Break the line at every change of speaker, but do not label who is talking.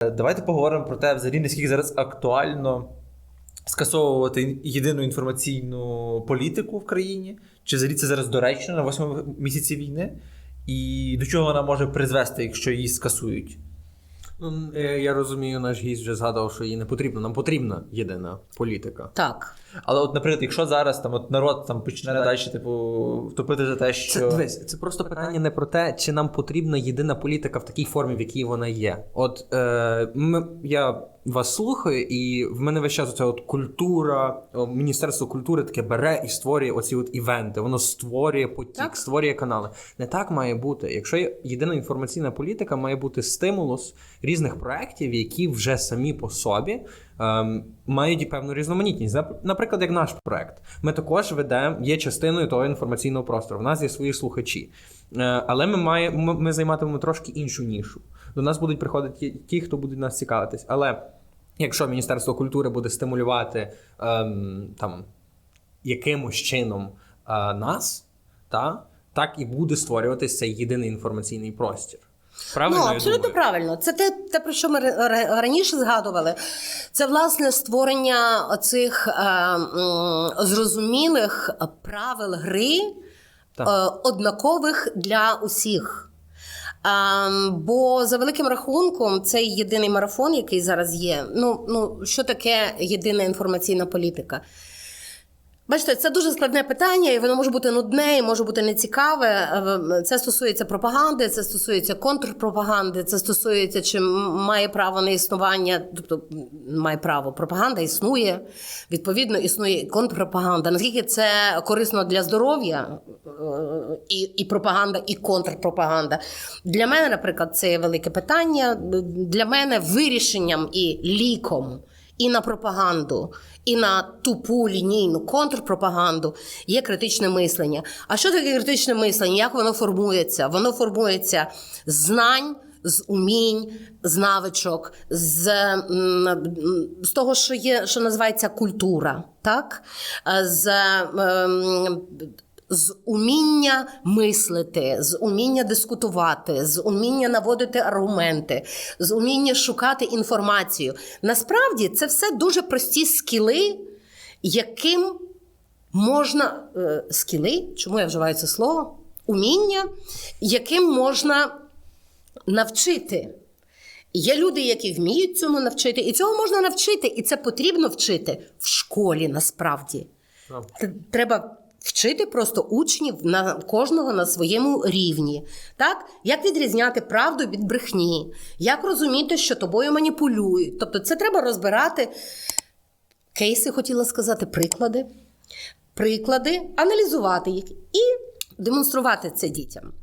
Давайте поговоримо про те, взагалі, наскільки зараз актуально скасовувати єдину інформаційну політику в країні, чи взагалі це зараз доречно на восьмому місяці війни, і до чого вона може призвести, якщо її скасують.
Ну, е, я розумію, наш гість вже згадав, що їй не потрібно. Нам потрібна єдина політика.
Так.
Але, от, наприклад, якщо зараз там от народ там почне далі, типу, втопити за те, що
Це дивись, це просто питання не про те, чи нам потрібна єдина політика в такій формі, в якій вона є. От е, ми, я вас слухаю, і в мене весь час оця от культура, Міністерство культури таке бере і створює оці от івенти. Воно створює потік,
Так.
створює канали. Не так має бути. Якщо є єдина інформаційна політика, має бути стимулус різних проєктів, які вже самі по собі ем, мають і певну різноманітність. Наприклад, як наш проект. Ми також ведемо, є частиною того інформаційного простору. У нас є свої слухачі. Е, але ми, має, ми, ми займатимемо трошки іншу нішу. До нас будуть приходити ті- хто будуть нас цікавитись. Але якщо Міністерство культури буде стимулювати ем, там, якимось чином е, нас, та, так і буде створюватися цей єдиний інформаційний простір. Правильно?
ну, абсолютно
думаю?
правильно. Це те, те, про що ми ра- ра- раніше згадували. Це власне створення оцих е, м, зрозумілих правил гри, е, однакових для усіх. Ем, бо за великим рахунком, цей єдиний марафон, який зараз є. Ну, ну що таке єдина інформаційна політика? Бачите, це дуже складне питання, і воно може бути нудне, і може бути нецікаве. Е, Це стосується пропаганди, це стосується контрпропаганди, це стосується, чи має право на існування, тобто має право, пропаганда існує. Відповідно, існує контрпропаганда. Наскільки це корисно для здоров'я, е, і, і пропаганда, і контрпропаганда. Для мене, наприклад, це є велике питання. Для мене вирішенням і ліком і на пропаганду, і на тупу лінійну контрпропаганду є критичне мислення. А що таке критичне мислення? Як воно формується? Воно формується з знань. З умінь, з навичок, з, з того, що є, що називається культура, так? З, ем, з уміння мислити, з уміння дискутувати, з уміння наводити аргументи, з уміння шукати інформацію. Насправді це все дуже прості скіли, яким можна е, скіли, чому я вживаю це слово? Уміння, яким можна навчити. Є люди, які вміють цьому навчити, і цього можна навчити, і це потрібно вчити в школі насправді. Треба вчити просто учнів на кожного на своєму рівні. Так? Як відрізняти правду від брехні, як розуміти, що тобою маніпулюють. Тобто, це треба розбирати кейси, хотіла сказати, приклади, приклади, аналізувати їх і демонструвати це дітям.